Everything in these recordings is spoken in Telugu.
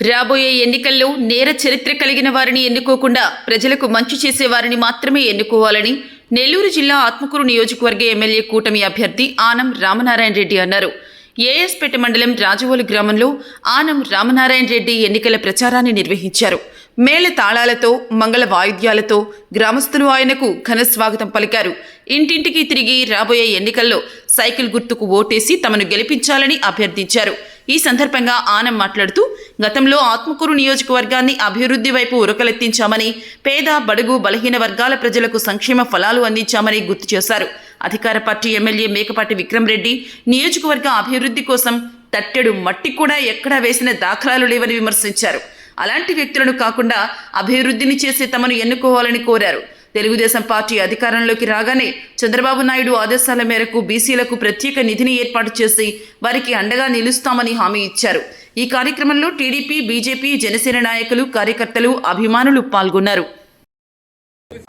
రాబోయే ఎన్నికల్లో నేర చరిత్ర కలిగిన వారిని ఎన్నుకోకుండా ప్రజలకు మంచి చేసే వారిని మాత్రమే ఎన్నుకోవాలని నెల్లూరు జిల్లా ఆత్మకూరు నియోజకవర్గ ఎమ్మెల్యే కూటమి అభ్యర్థి ఆనం రామనారాయణ రెడ్డి అన్నారు. ఏఎస్పేట మండలం రాజవోలు గ్రామంలో ఆనం రామనారాయణ రెడ్డి ఎన్నికల ప్రచారాన్ని నిర్వహించారు. మేళ తాళాలతో మంగళ వాయిద్యాలతో గ్రామస్తులు ఆయనకు ఘన స్వాగతం పలికారు. ఇంటింటికి తిరిగి రాబోయే ఎన్నికల్లో సైకిల్ గుర్తుకు ఓటేసి తమను గెలిపించాలని అభ్యర్థించారు. ఈ సందర్భంగా ఆనం మాట్లాడుతూ గతంలో ఆత్మకూరు నియోజకవర్గాన్ని అభివృద్ధి వైపు ఉరకలెత్తించామని పేద బడుగు బలహీన వర్గాల ప్రజలకు సంక్షేమ ఫలాలు అందించామని గుర్తు చేశారు. అధికార పార్టీ ఎమ్మెల్యే మేకపాటి విక్రమ్ రెడ్డి నియోజకవర్గ అభివృద్ధి కోసం తట్టెడు మట్టి కూడా ఎక్కడా వేసిన దాఖలాలు లేవని విమర్శించారు. అలాంటి వ్యక్తులను కాకుండా అభివృద్ధిని చేసి తమను ఎన్నుకోవాలని కోరారు. తెలుగుదేశం పార్టీ అధికారంలోకి రాగానే చంద్రబాబు నాయుడు ఆదేశాల మేరకు బీసీలకు ప్రత్యేక నిధిని ఏర్పాటు చేసి వారికి అండగా నిలుస్తామని హామీ ఇచ్చారు. ఈ కార్యక్రమంలో టీడీపీ బీజేపీ జనసేన నాయకులు కార్యకర్తలు అభిమానులు పాల్గొన్నారు.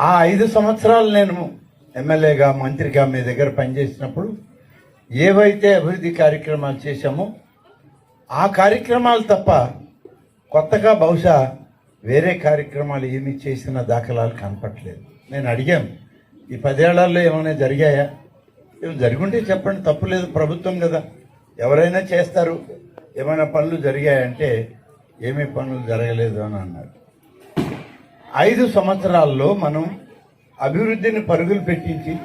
ఆ ఐదు సంవత్సరాలు నేను ఎమ్మెల్యేగా మంత్రిగా మీ దగ్గర పనిచేసినప్పుడు ఏవైతే అభివృద్ధి కార్యక్రమాలు చేశామో ఆ కార్యక్రమాలు తప్ప కొత్తగా బహుశా వేరే కార్యక్రమాలు ఏమి చేసిన దాఖలాలు కనపట్లేదు నేను అడిగాను ఈ పదేళ్ళలో ఏమైనా జరిగాయా? ఏమి జరిగింటే చెప్పండి తప్పులేదు ప్రభుత్వం కదా. ఎవరైనా చేస్తారు ఏమైనా పనులు జరిగాయంటే ఏమీ పనులు జరగలేదు అని అన్నారు. ఐదు సంవత్సరాల్లో మనం అభివృద్ధిని పరుగులు పెట్టించి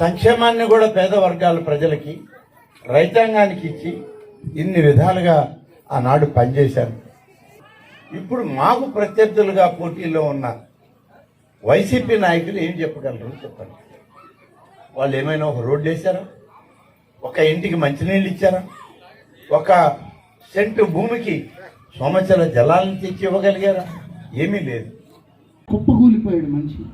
సంక్షేమాన్ని కూడా పేద వర్గాల ప్రజలకి రైతాంగానికి ఇచ్చి ఇన్ని విధాలుగా ఆనాడు పనిచేశారు. ఇప్పుడు మాకు ప్రత్యర్థులుగా పోటీలో ఉన్న వైసీపీ నాయకులు ఏం చెప్పగలరు చెప్పండి. వాళ్ళు ఏమైనా ఒక రోడ్డు వేశారా? ఒక ఇంటికి మంచినీళ్ళు ఇచ్చారా? ఒక సెంటు భూమికి సోమచల జలాలను తెచ్చి ఇవ్వగలిగారా? ఏమీ లేదు. కుప్పకూలిపోయాడు మనిషి.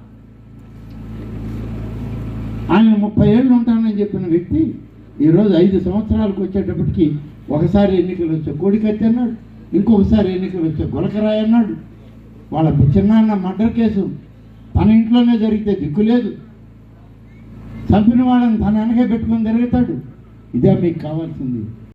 ఆయన ముప్పై ఏళ్ళు ఉంటానని చెప్పిన వ్యక్తి ఈరోజు ఐదు సంవత్సరాలకు వచ్చేటప్పటికి ఒకసారి ఎన్నికలు వచ్చే కోడికత్తి అన్నాడు ఇంకొకసారి ఎన్నికలు వచ్చే గొలకరాయి అన్నాడు. వాళ్ళ చిన్నాన్న మర్డర్ కేసు. తన ఇంట్లోనే జరిగితే దిక్కు లేదు. చంపిన వాళ్ళని తన వెనకే పెట్టుకొని తిరుగుతాడు. ఇదే మీకు కావాల్సింది.